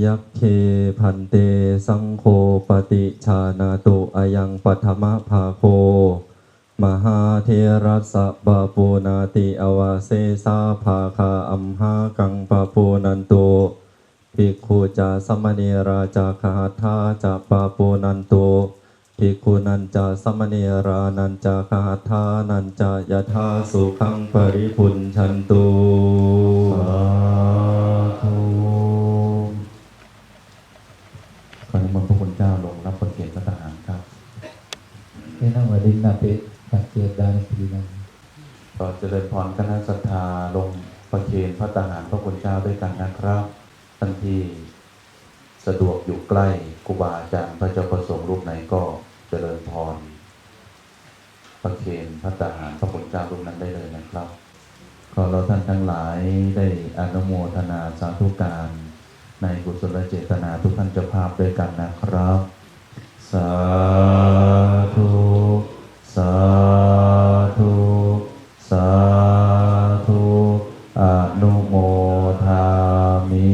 ยักเคพันเตสังโฆปฏิชานาตุอายังปัทมะภาโค มหาเทรัสสะปะปูนาติอวาเซสาภาคาอัมหากังปะปูนันตุภิกขุจาสมณีราจาคหทาจะปะปูนันตุภิกขุนันจาสมณีรานันจาคหทานันจายถาสุขังปริพุนชันตุ Enak wadin nape pakir dan pilihan. ก็เจริญพรคณะศรัทธาลงประเคนพระทหารพระคุณเจ้าด้วยกันนะครับท่านที่สะดวกอยู่ใกล้ครูบาอาจารย์พระเจ้าประสงค์รูปไหนก็เจริญพรประเคนพระทหารพระคุณเจ้ารูปนั้นได้เลยนะครับขอเราท่านทั้งหลายได้อนุโมทนาสาธุการ ในกุศลเจตนาทุกท่านเจ้าภาพด้วยกันนะครับ สาธุ สาธุ สาธุอนุโมทามิ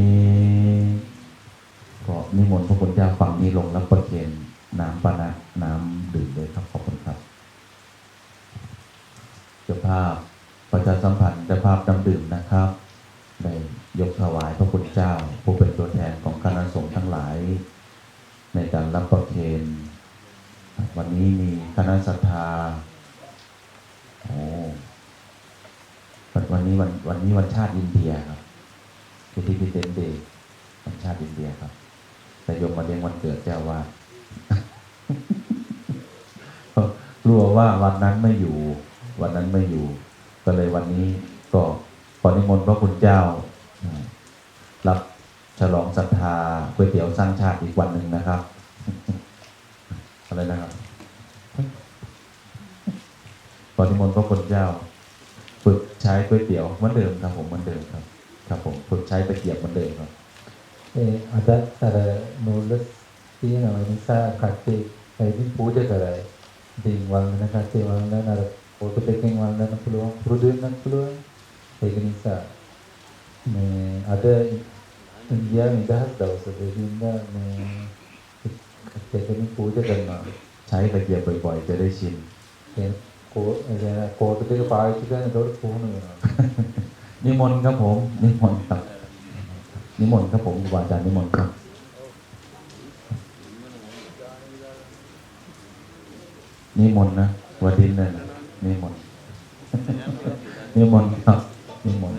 ก็นิมนต์พระคุณเจ้าฝั่งนี้ลงรับประเคนน้ำปานะน้ำดื่มเลยครับ ขอบคุณครับ เจ้าภาพประชาสัมพันธ์เจ้าภาพน้ำดื่มนะครับได้ยกถวายพระคุณเจ้า ผู้เป็นตัวแทนของคณะสงฆ์ทั้งหลาย ในการรับประเคนวันนี้มีคณะศรัทธาโอ้ วันนี้วันวันนี้วันชาติอินเดียครับคือที่พิเศษเดย์วันชาติอินเดียครับ แต่โยมมาเลี้ยงวันเกิดเจ้าวากลัวว่าวันนั้นไม่อยู่ วันนั้นไม่อยู่ ก็เลยวันนี้ก็ขอนิมนต์พระคุณเจ้าอ่ารับฉลองศรัทธาก๋วยเตี๋ยวสร้างชาติอีกวันหนึ่งนะครับอะไรนะครับขอนิมนต์พระคุณเจ้า ฝึกใช้ก๋วยเตี๋ยวเหมือนเดิมครับผมเหมือนเดิมครับ ครับผมฝึกใช้ตะเกียบเหมือนเดิมครับเอออาจจะแต่โน้ตที่เราไม่ทราบคัดที่ไอ้ที่พูดอะไรดิ่งวันนะคัดที่วันนั้นั่นโอทูเทคนิควันนั้นพลัวพรุดินนั่นพลัวเทคนิสัยเมื่ออาจจะอินเดียมีด้านดาวสุดเดียนด้าเมื่อเทคนิคพูดอะไรมาใช้ตะเกียบบ่อยๆจะได้ชิน โกรธไปตื้อไฟที่เรื่องรถฟูนี่นิมนต์ครับผม นิมนต์ครับนิมนต์ครับผมวาจารย์นิมนต์ครับนิมนต์นะวัดดินเลยนนิมนต์นิมนต์ครับนิมนต์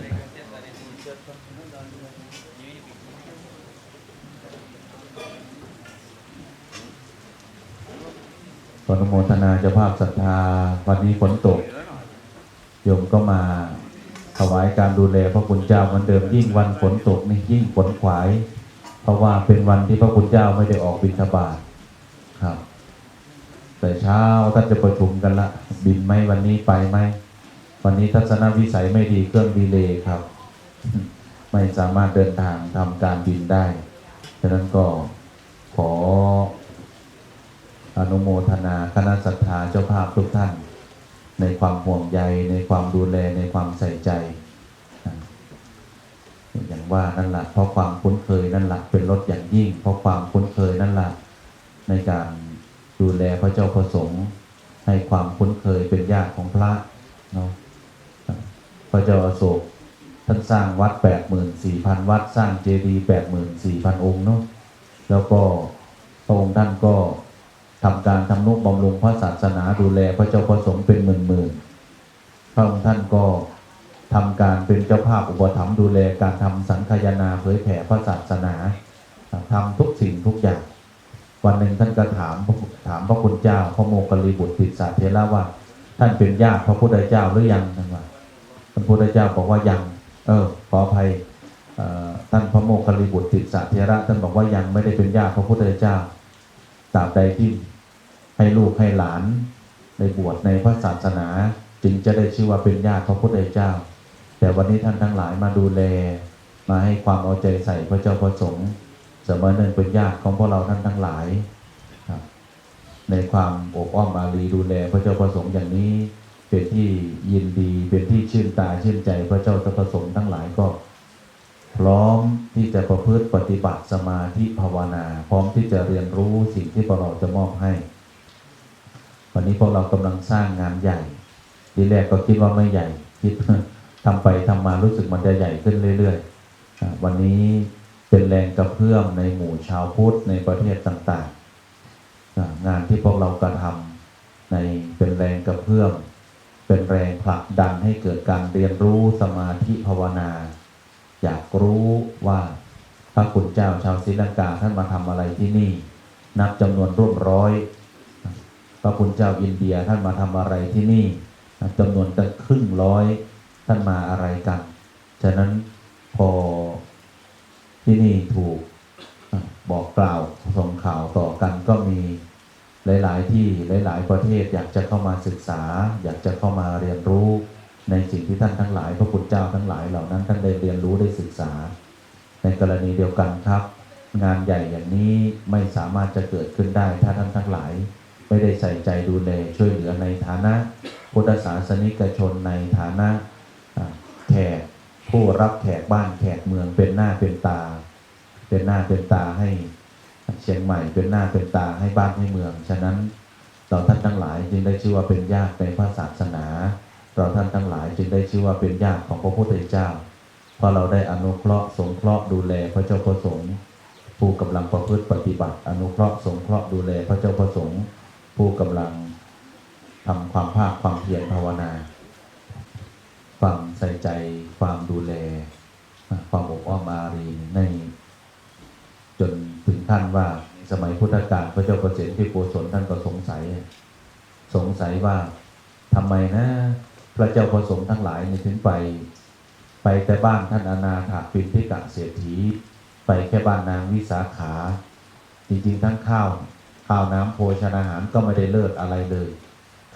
ออนุโมทนาเจ้าภาพศรัทธา วันนี้ฝนตกโยมก็มาถวายการดูแลพระคุณเจ้าเหมือนเดิมยิ่งวันฝนตกนี่ยิ่งฝนขวาย เพราะว่าเป็นวันที่พระคุณเจ้าไม่ได้ออกบิณฑบาตครับ แต่เช้าท่านจะประชุมกันละ บินไหมวันนี้ไปไหมวันนี้ทัศนวิสัยไม่ดีเครื่องดีเลย์ครับ ไม่สามารถเดินทางทำการบินได้ฉะนั้นก็ขอ อนุโมทนาคณะศรัทธาเจ้าภาพทุกท่าน ในความห่วงใยในความดูแลในความใส่ใจ อย่างว่านั่นแหละเพราะความคุ้นเคยนั่นแหละเป็นรถอย่างยิ่ง เพราะความคุ้นเคยนั่นแหละในการดูแลพระเจ้าประสงค์ ให้ความคุ้นเคยเป็นญาติของพระเนาะพระเจ้าอโศกท่านสร้างวัดแปดหมื่นสี่พันวัด สร้างเจดีย์แปดหมื่นสี่พันองค์เนาะแล้วก็พระองค์ท่านก็ ทำการทำนุบำรุงพระศาสนาดูแลพระเจ้าประสงค์เป็นหมื่นหมื่นๆพระองค์ท่านก็ทำการเป็นเจ้าภาพอุปถัมภ์ดูแลการทำสังฆายนาเผยแผ่พระศาสนาทำทุกสิ่งทุกอย่าง วันหนึ่งท่านก็ถามถามพระคุณเจ้าพระโมคคัลลีบุตรติสสาเทระว่า ท่านเป็นญาติพระพุทธเจ้าหรือยังท่านว่าพระพุทธเจ้าบอกว่ายัง เออขออภัยท่านพระโมคคัลลีบุตรติสสาเทระท่านบอกว่ายังไม่ได้เป็นญาติพระพุทธเจ้าตราบใดที่ ให้ลูกให้หลานในบวชในพระศาสนา จึงจะได้ชื่อว่าเป็นญาติพระพุทธเจ้า แต่วันนี้ท่านทั้งหลายมาดูแล มาให้ความเอาใจใส่พระเจ้าประสงค์เสมอหนึ่งเป็นญาติของพวกเราท่านทั้งหลาย ในความอบอ้อมอารีดูแลพระเจ้าประสงค์อย่างนี้เป็นที่ยินดีเป็นที่ชื่นตาชื่นใจพระเจ้าประสงค์ทั้งหลายก็ พร้อมที่จะประพฤติปฏิบัติสมาธิภาวนา พร้อมที่จะเรียนรู้สิ่งที่พวกเราจะมอบให้ วันนี้พวกเรากำลังสร้างงานใหญ่ ทีแรกก็คิดว่าไม่ใหญ่ คิดทำไปทำมารู้สึกมันจะใหญ่ขึ้นเรื่อยๆ วันนี้เป็นแรงกระเพื่อมในหมู่ชาวพุทธในประเทศต่างๆ งานที่พวกเรากระทำในเป็นแรงกระเพื่อมเป็นแรงผลักดันให้เกิดการเรียนรู้สมาธิภาวนา อยากรู้ว่าพระคุณเจ้าชาวศรีลังกาท่านมาทำอะไรที่นี่ นับจำนวนร่วมร้อย พระคุณเจ้าอินเดียท่านมาทำอะไรที่นี่นับจำนวนตั้งครึ่งร้อยท่านมาอะไรกัน ฉะนั้นพอที่นี่ถูกบอกกล่าวส่งข่าวต่อกันก็มีหลาย ๆ ที่หลาย ๆ ประเทศอยากจะเข้ามาศึกษา อยากจะเข้ามาเรียนรู้ในสิ่งที่ท่านทั้งหลาย พระคุณเจ้าทั้งหลายเหล่านั้นท่านได้เรียนรู้ได้ศึกษา ในกรณีเดียวกันครับ งานใหญ่อย่างนี้ไม่สามารถจะเกิดขึ้นได้ถ้าท่านทั้งหลาย ไม่ได้ใส่ใจดูแลช่วยเหลือในฐานะพุทธศาสนิกชนในฐานะแขกผู้รับแขกบ้านแขกเมืองเป็นหน้าเป็นตา เป็นหน้าเป็นตาให้เชียงใหม่เป็นหน้าเป็นตาให้บ้านให้เมือง ฉะนั้นเราท่านทั้งหลายจึงได้ชื่อว่าเป็นญาติในพระศาสนา เราท่านทั้งหลายจึงได้ชื่อว่าเป็นญาติของพระพุทธเจ้า เพราะเราได้อนุเคราะห์สงเคราะห์ดูแลพระเจ้าประสงค์ผู้กำลังประพฤติปฏิบัติ อนุเคราะห์สงเคราะห์ดูแลพระเจ้าประสงค์ ผู้กำลังทำความภาคความเพียรภาวนา ความใส่ใจ ความดูแล ความอบอ้อมอารีในจนถึงขั้นว่าในสมัยพุทธกาลพระเจ้าประเสฐที่โกศลท่านก็สงสัย สงสัยว่าทำไมนะ พระเจ้าประสงค์ทั้งหลายนี่ถึงไป ไปแต่บ้านท่านอนาถาปินทิกะเศรษฐี ไปแค่บ้านนางวิสาขา จริงๆทั้งข้าว ข้าวน้ำโภชนาหารก็ไม่ได้เลิศอะไรเลย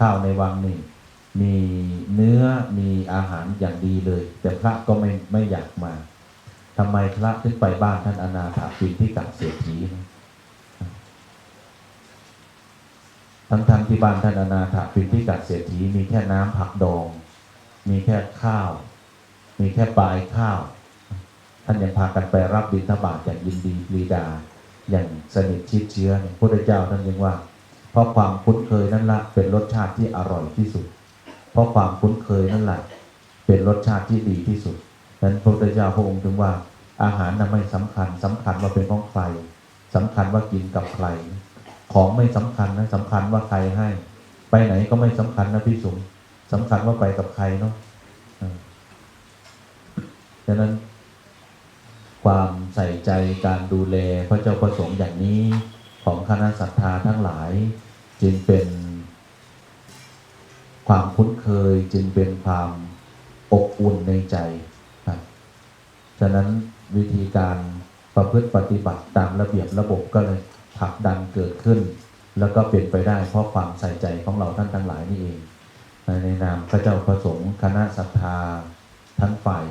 ข้าวในวังนี่มีเนื้อมีอาหารอย่างดีเลย แต่พระก็ไม่ไม่อยากมาทำไมพระถึงไปบ้านท่านอนาถาปินที่กักเศรษฐีนะทั้งทที่บ้านท่านอนาถาปินที่กักเศรษฐีมีแค่น้ำผักดอง มีแค่ข้าว มีแค่ปลายข้าว ท่านยังพากันไปรับบิณฑบาตอย่างยินดีปรีดา อย่างสนิทชิดเชื้อเนี่ยพระเจ้าท่านยังว่า เพราะความคุ้นเคยนั่นละเป็นรสชาติที่อร่อยที่สุด เพราะความคุ้นเคยนั่นแหละเป็นรสชาติที่ดีที่สุดนั้นพระพุทธเจ้าพระองค์ถึงว่าอาหารน่ะไม่สำคัญสำคัญว่าเป็นของใครสำคัญว่ากินกับใคร ของไม่สำคัญนะสำคัญว่าใครให้ ไปไหนก็ไม่สำคัญนะพี่สุมสำคัญว่าไปกับใครเนาะอ่าฉะนั้น ความใส่ใจการดูแลพระเจ้าประสงค์อย่างนี้ของคณะศรัทธาทั้งหลาย จึงเป็น ความคุ้นเคยจึงเป็นความอบอุ่นในใจครับฉะนั้นวิธีการประพฤติปฏิบัติตามระเบียบระบบก็เลยผลักดันเกิดขึ้น แล้วก็เป็นไปได้เพราะความใส่ใจของเราท่านทั้งหลายนี่เองในนามพระเจ้าประสงค์คณะศรัทธาทั้งฝ่าย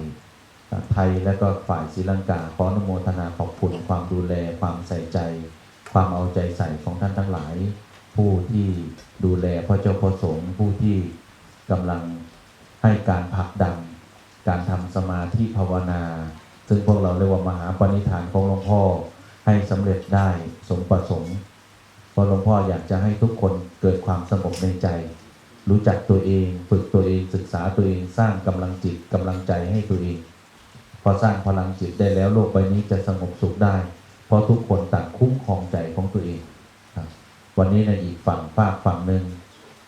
ไทยและก็ฝ่ายศรีลังกาขออนุโมทนาขอบคุณความดูแลความใส่ใจ ความเอาใจใส่ของท่านทั้งหลาย ผู้ที่ดูแลพระเจ้าประสงค์ผู้ที่กำลังให้การผลักดันการทำสมาธิภาวนา ซึ่งพวกเราเรียกว่ามหาปณิธานของหลวงพ่อให้สำเร็จได้สมประสงค์เพราะหลวงพ่ออยากจะให้ทุกคนเกิดความสงบในใจ รู้จักตัวเอง ฝึกตัวเองศึกษาตัวเองสร้างกำลังจิตกำลังใจให้ตัวเอง พอสร้างพลังจิตได้แล้วโลกใบนี้จะสงบสุขได้ เพราะทุกคนต่างคุ้มครองใจของตัวเองวันนี้ในอีกฝั่งฝากฝั่งหนึ่ง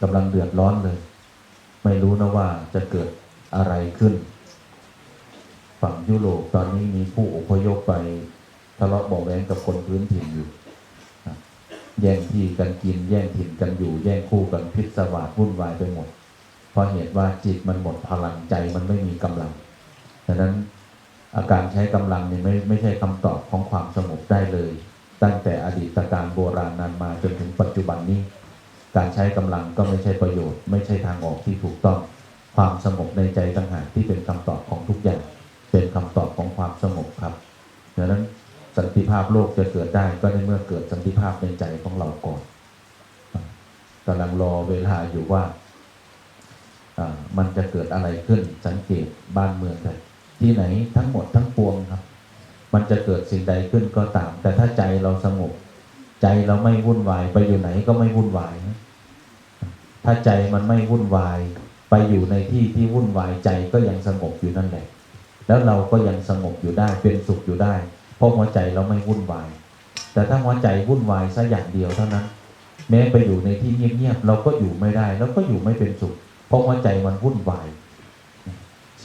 กำลังเดือดร้อนเลย ไม่รู้นะว่าจะเกิดอะไรขึ้น ฝั่งยุโรปตอนนี้มีผู้อพยพไปทะเลาะเบาะแว้งกับคนพื้นถิ่นอยู่แย่งที่กันกิน แย่งถิ่นกันอยู่ แย่งคู่กันพิศวาสวุ่นวายไปหมด เพราะเหตุว่าจิตมันหมดพลังใจมันไม่มีกำลังดังนั้น อาการใช้กำลังเนี่ยไม่ไม่ใช่คำตอบของความสงบได้เลย ตั้งแต่อดีตการโบราณนานมาจนถึงปัจจุบันนี้ การใช้กำลังก็ไม่ใช่ประโยชน์ ไม่ใช่ทางออกที่ถูกต้อง ความสงบในใจต่างหากที่เป็นคำตอบของทุกอย่าง เป็นคำตอบของความสงบครับดังนั้นสันติภาพโลกจะเกิดได้ก็ในเมื่อเกิดสันติภาพในใจของเราก่อนกำลังรอเวลาอยู่ว่าอ่ามันจะเกิดอะไรขึ้นสังเกตบ้านเมืองกัน ที่ไหนทั้งหมดทั้งปวงครับ มันจะเกิดสิ่งใดขึ้นก็ตาม แต่ถ้าใจเราสงบ ใจเราไม่วุ่นวาย ไปอยู่ไหนก็ไม่วุ่นวาย ถ้าใจมันไม่วุ่นวาย ไปอยู่ในที่ที่วุ่นวายใจก็ยังสงบอยู่นั่นแหละ แล้วเราก็ยังสงบอยู่ได้เป็นสุขอยู่ได้ เพราะหัวใจเราไม่วุ่นวาย แต่ถ้าหัวใจวุ่นวายสักอย่างเดียวเท่านั้น แม้ไปอยู่ในที่เงียบๆเราก็อยู่ไม่ได้ แล้วก็อยู่ไม่เป็นสุข เพราะหัวใจมันวุ่นวาย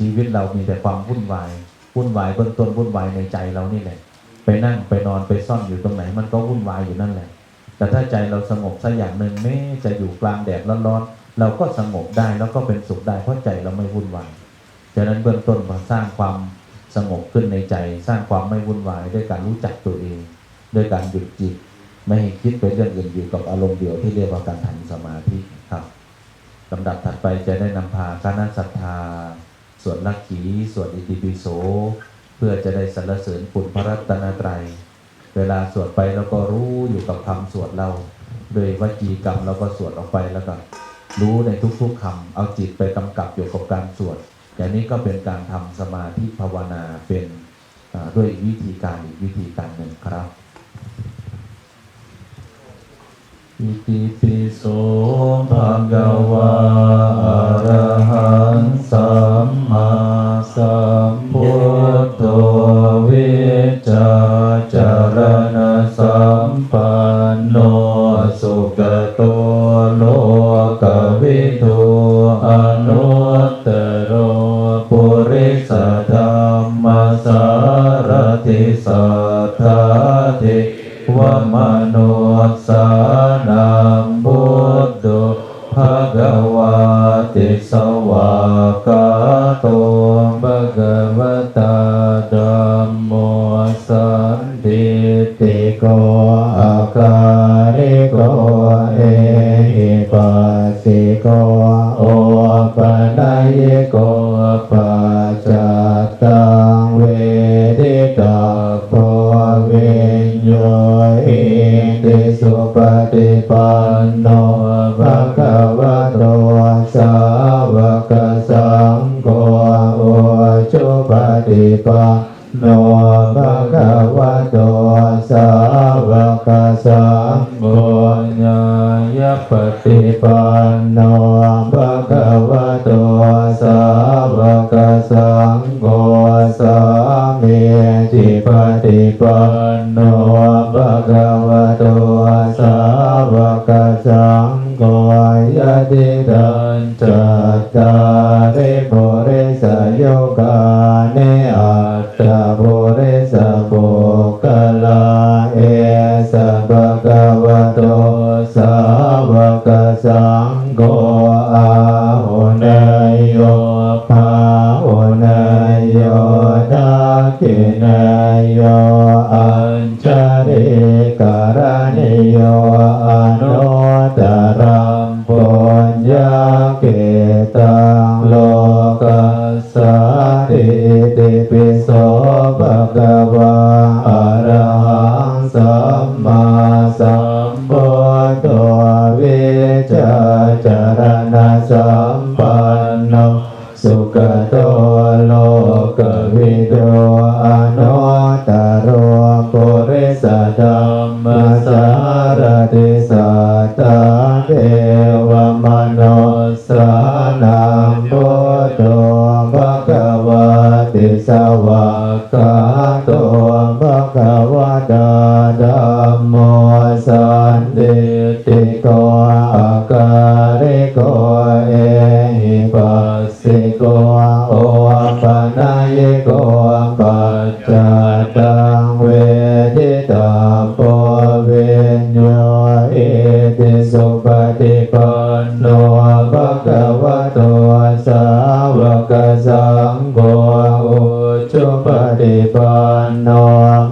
ชีวิตเรามีแต่ความวุ่นวายวุ่นวายเบื้องต้นวุ่นวายในใจเรานี่แหละ ไปนั่งไปนอนไปซ่อนอยู่ตรงไหน มันก็วุ่นวายอยู่นั่นแหละ แต่ถ้าใจเราสงบสักอย่างหนึ่งแม้จะอยู่กลางแดดร้อนๆเราก็สงบได้แล้วก็เป็นสุขได้เพราะใจเราไม่วุ่นวายฉะนั้นเบื้องต้นมาสร้างความสงบขึ้นในใจ สร้างความไม่วุ่นวายด้วยการรู้จักตัวเองด้วยการหยุดจิต ไม่ให้คิดไปเรื่องอื่นอยู่กับอารมณ์เดียวที่เรียกว่าการทำสมาธิครับลำดับถัดไปจะได้นำพาคณะศรัทธา สวดลักขีสวดอิติปิโส เพื่อจะได้สรรเสริญคุณพระรัตนตรัย เวลาสวดไปเราก็รู้อยู่กับคำสวดเราโดยวจีกรรมเราก็สวดออกไปแล้วก็รู้ในทุกๆคำเอาจิตไปกำกับอยู่กับการสวดอย่างนี้ก็เป็นการทำสมาธิภาวนาเป็นด้วยวิธีการอีกวิธีการหนึ่งครับ อิติปิโสภะคะวะอะระหังสัมมาสัมพุทโธวิจจาจารณสัมปันโนสุขโตโลกวิทูอนุตตโรปุริสธรรมสารติสัทธาเทวมโนสั โพวิญโยอิติสุปฏิปันโนภะคะวะโตสาวกสังโฆโอจุปฏิปัน โนภะคะวะโตสาวกสังโฆญายปฏิปันโนภะคะวะโตสาวกสังโฆสามีจิปฏิปันโนภะคะวะโตสาวกสังโฆยะติดันจัตตาริปุริสโยกาเนอัต ตาปุริสปุกลาเอสะภะคะวะโตสาวกสังโฆอาหุเนยโยภาหุเนยโยทักขิเนยโยอัญชริการณิโยอนุตรังปุญญาเกตังโลกัสสาติติปิส ภะคะวะอะระหังสัมมาสัมพุทโธวิจาจารณสัมปันโนสุขโตโลกวิโดอนุตโรปุริสธรรมสารติสัตตเทวมโนสานังพุทโธภะคะวะ ติสวากาโตภะคะวะตาธัมโมสันติติโกอาการิโกเอหิปัสสิโกโอปะนายโกปัจจตังเวทิตาปเวญโยเอติสุปฏิปันโนภะคะวะโตสาวกสังโฆ ปันโน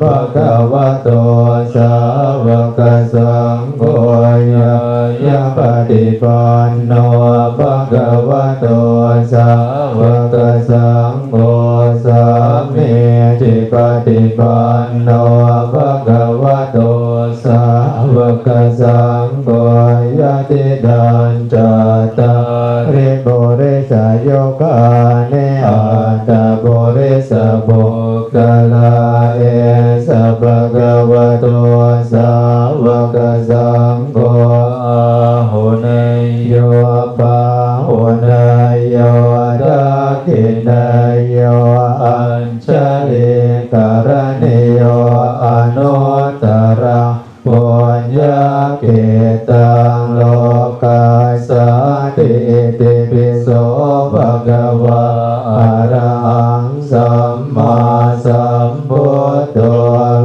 ภะคะวะโตสาวกสังโฆยายาปฏิปันโนภะคะวะโตสาวกสังโฆสามีจิปฏิปันโนภะคะวะโตสาวกสัง โฆยะติดันจัตตาริปุริสโยกาเนอัตตาปุริสโภกลาเอสะภะวะโตสาวกสังโฆอาหุเนยโยปาหุเนยโยทักขิเนยโยอัญชลิ ตังโลกาสาติติปิโสภะคะวะอะระหังสัมมาสัมพุทโธ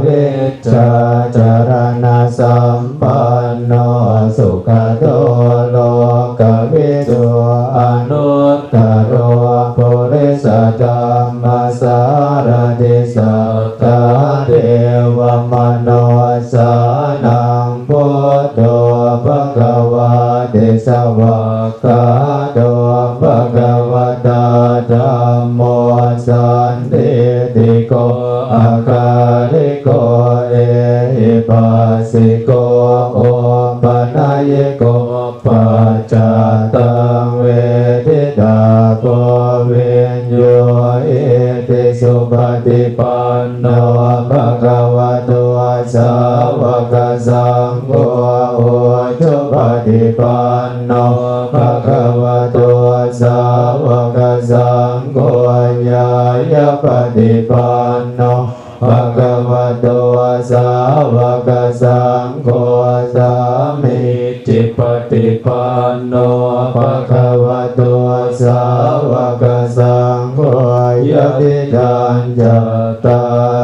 วิชชาจารณสัมปันโนสุข สวะกาโตภะคะวะตาธัมโมสันติติโกอาคาลิโกเอหิปัสสิโกโอปะนายโกปัจจตังเวทิตาโกเวนโยเอติสุปฏิปันโนภะคะวะโตสาวกสังโฆ ปฏิปันโนภะคะวะโตสาวกสังโฆญาญาปฏิปันโนภะคะวะโตสาวกสังโฆสามิจิปฏิปันโนภะคะวะโตสาวกสังโฆยะติทานจัตตา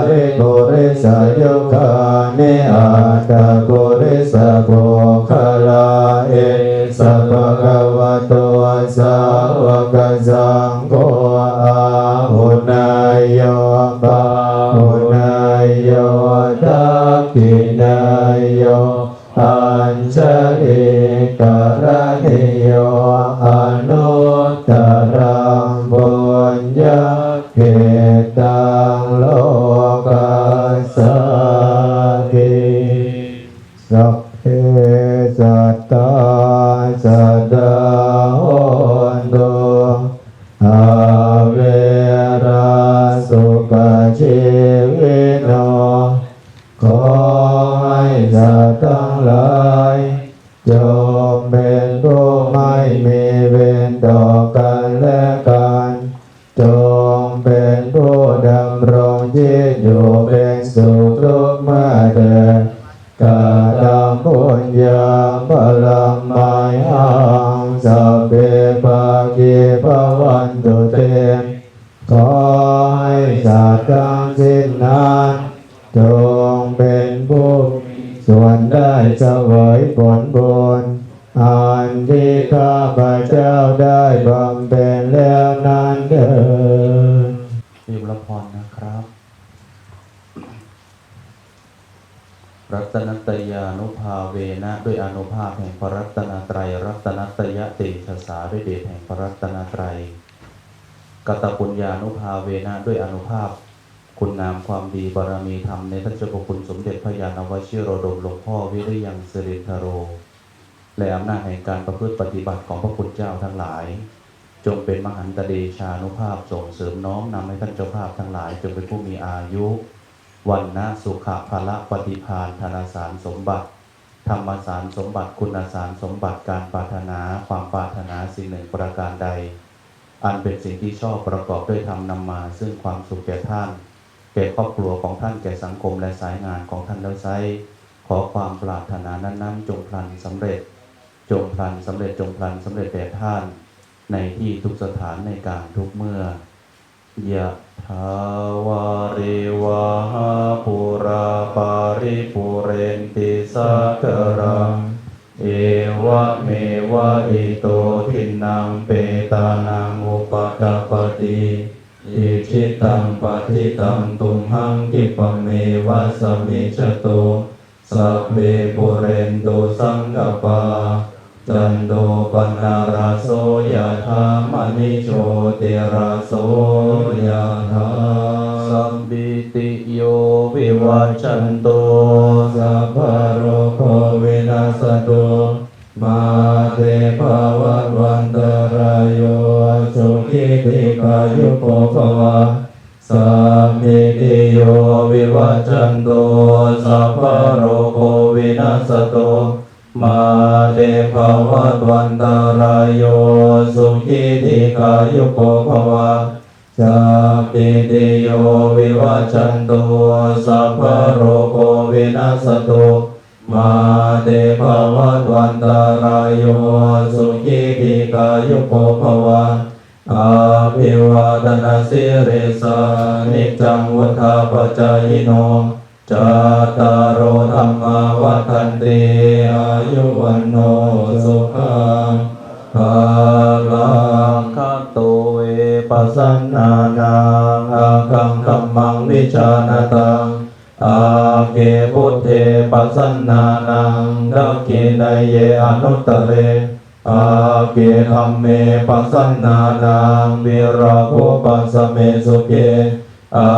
ริโกริสายุคา นิอาตาโกริสาโกคาลาเอสัพพะวะโตสาวกสังโฆอาหุนายโยปาหุนายโยทักขินายโยอัญชลิกรณิโยอนุตตรัง ให้สัตว์ทั้งสิ้นนั้นจงเป็นผู้ส่วนได้เสวยผลบุญอันที่ข้าพเจ้าได้บำเพ็ญแล้วนั้นเถิดรีบรพรนะครับ รัตนตยานุภาเวนะด้วยอนุภาพแห่งพระรัตนตรัย รัตนตยะติชสาด้วยเดชแห่งพระรัตนตรัย กตปุญญานุภาเวนะด้วยอนุภาพ คุณงามความดีบารมีธรรมในท่านเจ้าพระคุณสมเด็จพระยาณวชิโรดมหลวงพ่อวิริยังสิรินทโร และอำนาจแห่งการประพฤติปฏิบัติของพระคุณเจ้าทั้งหลาย จงเป็นมหันตเดชานุภาพส่งเสริมน้อมนำให้ท่านเจ้าภาพทั้งหลายจงเป็นผู้มีอายุ วันนะสุขะภละปฏิพานธนาสารสมบัติธรรมสารสมบัติคุณสารสมบัติการปรารถนาความปรารถนาสิ่งหนึ่งประการใด อันเป็นสิ่งที่ชอบประกอบด้วยธรรมนำมา ซึ่งความสุขแก่ท่านแก่ครอบครัวของท่านแก่สังคมและสายงานของท่านแล้วไซขอความปรารถนานั้น ๆ จงพลันสำเร็จ จงพลันสำเร็จจงพลันสำเร็จแด่ท่าน ในที่ทุกสถานในการทุกเมื่อยะทาวาริวาหาปุราปาริปุเรนติสักรัง เอวะเมวะอิโตทินังเปตานังอุปกาปติอิชิตังปฏิตังตุมหังกิปะเมวะสมมิจโตสัพเพปุเรนโตสังกปาจันโดปนาราโสยธามณิโชติราโสยธาสัมปิติโยวิวัชชันโตสัพพะโรโควิ สัะดุมาเตภาวะวันตรายโยสุขิติกายุปกภวะสามิติโยวิวัจันโตสัพพโรโควินัสโตมาเตภาวะวันตรายโยสุขิติกายุปกภวะจาปิติโยวิวัจันโตสัพพโรโควินัสโต มาเตภวัตวันตารายโยสุขีติกายุโกภวะอาภิวาทนาสิริสานิจังวุธาปจายโนจัตารโอธรรมาวัฏันติอายุวันโนสุขังภาลังคาโตเวปัสสนานังอาคังคัมมังวิจานตัง อาเกพุทเทปัสสนานังดักเกนายเยอนุตตเรอาเกธรรมเมปัสสนานังวิราโคปัสเมสุเกอา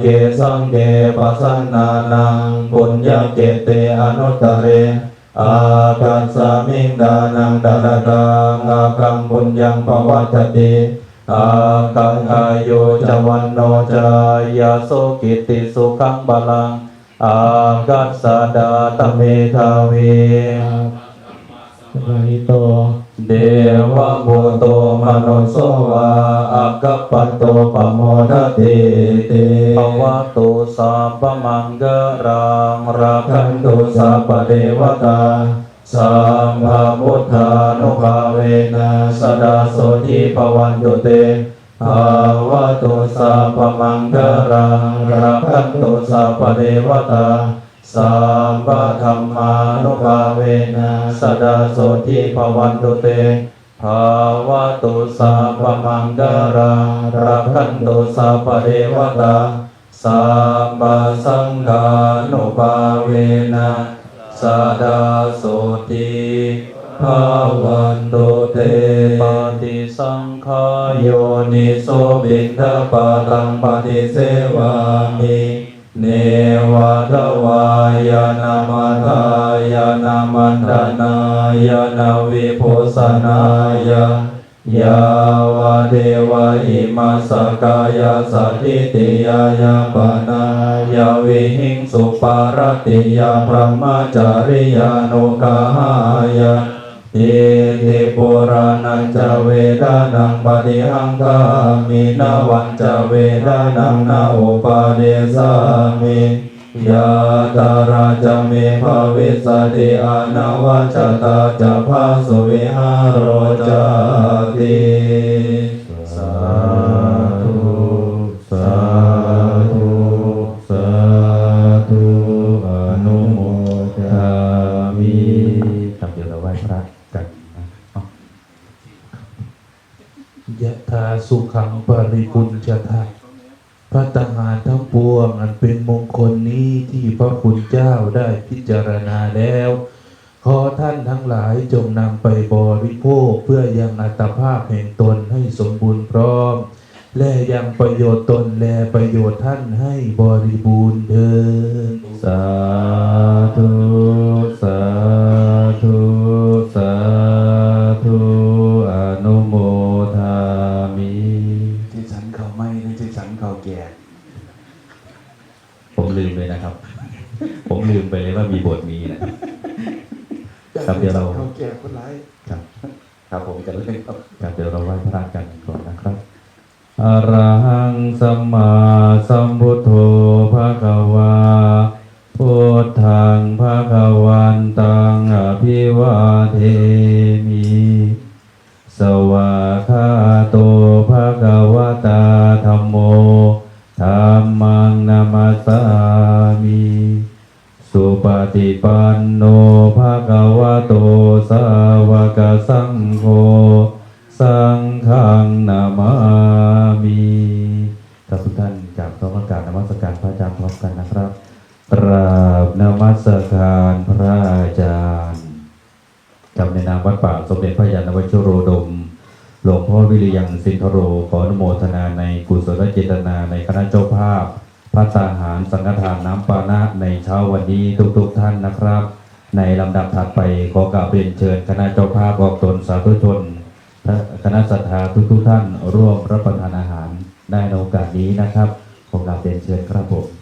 เกสังเกปัสสนานังปุญญาเกเตอนุตตเรอาคัสสามิงดานังดาราตังอาคังปุญญังปวัตติ อากังอายุจวันโนจายาโสกิติสุขังบาลัง อากัสสะดาตเมทาวีสบายโต เดวะโมโตมโนโสวาอากัปปัตโตปะโมทติเตภวะตุสัพพมังกรังรักขันตุสัพพเทวตา สัมภพุทธานุภาเวนะสดาโสทิภวันตุเตภาวะตุสัพพมังกรังรักขันตุสัพเทวตาสัมปะธรรมานุภาเวนะสดาโสทิภวันตุเตภาวะตุสัพพมังกรังรักขันตุสัพเทวตาสัมปะสังฆานุภาเวนะ สดาโสทิภาวันโตเตปฏิสังขายโยนิโสบินทปาตังปฏิเสวามิเนวะทวายานามาทายานามันตนายานาวิโพสนายา ยาวเดวะอิมาสกายาสัติติยายาปนายาวิหิงสุปารติยาพระมจาริยานุกาหายาอิติปุรานันจเวดานังปฏิหังคามินาวันจเวดานังนาอุปาเดสามิยาตาราจเมภาวิสติอานาวาจตาจะพาสุวิหารโรจา ตภาพแห่งตนให้สมบูรณ์พร้อม และยังประโยชน์ตนและประโยชน์ท่านให้บริบูรณ์เถิดสาธุสาธุสาธุอนุโมทามิที่ฉันเขาไม่นะที่ฉันเขาแก่ผมลืมเลยนะครับ ผมลืมไปเลยว่ามีบทนี้นะ ครับเดี๋ยวเราเขาแก่คนร้าย ครับผมกันเลยครับครับเดี๋ยวเราไหว้พระกันก่อนนะครับอะระหังสัมมาสัมพุทโธภะคะวาพุทธังภะคะวันตังอภิวาเทมิสวาคาโตภะคะวตาธัมโมธัมมังนามัสามิสุป ฏิปันโนภะควะโตสาวกสังโฆสังฆังนามามิท่านทุกท่านกราบขอประกาศนมัสการพระอาจารย์พร้อมกันนะครับกราบนมัสการพระอาจารย์กับในนามวัดป่าสมเด็จพระยาณวชิโรดม หลวงพ่อวิริยังสินทโรขออนุโมทนาในกุศลเจตนาในคณะเจ้าภาพ พระทาหารสังฆทานน้ำปานะในเช้าวันนี้ทุกๆท่านนะครับ ในลำดับถัดไปขอกราบเรียนเชิญคณะเจ้าภาพออกตนสาธุชนคณะศรัทธาทุกๆท่านร่วมรับประทานอาหารได้ในโอกาสนี้นะครับขอกราบเรียนเชิญครับผม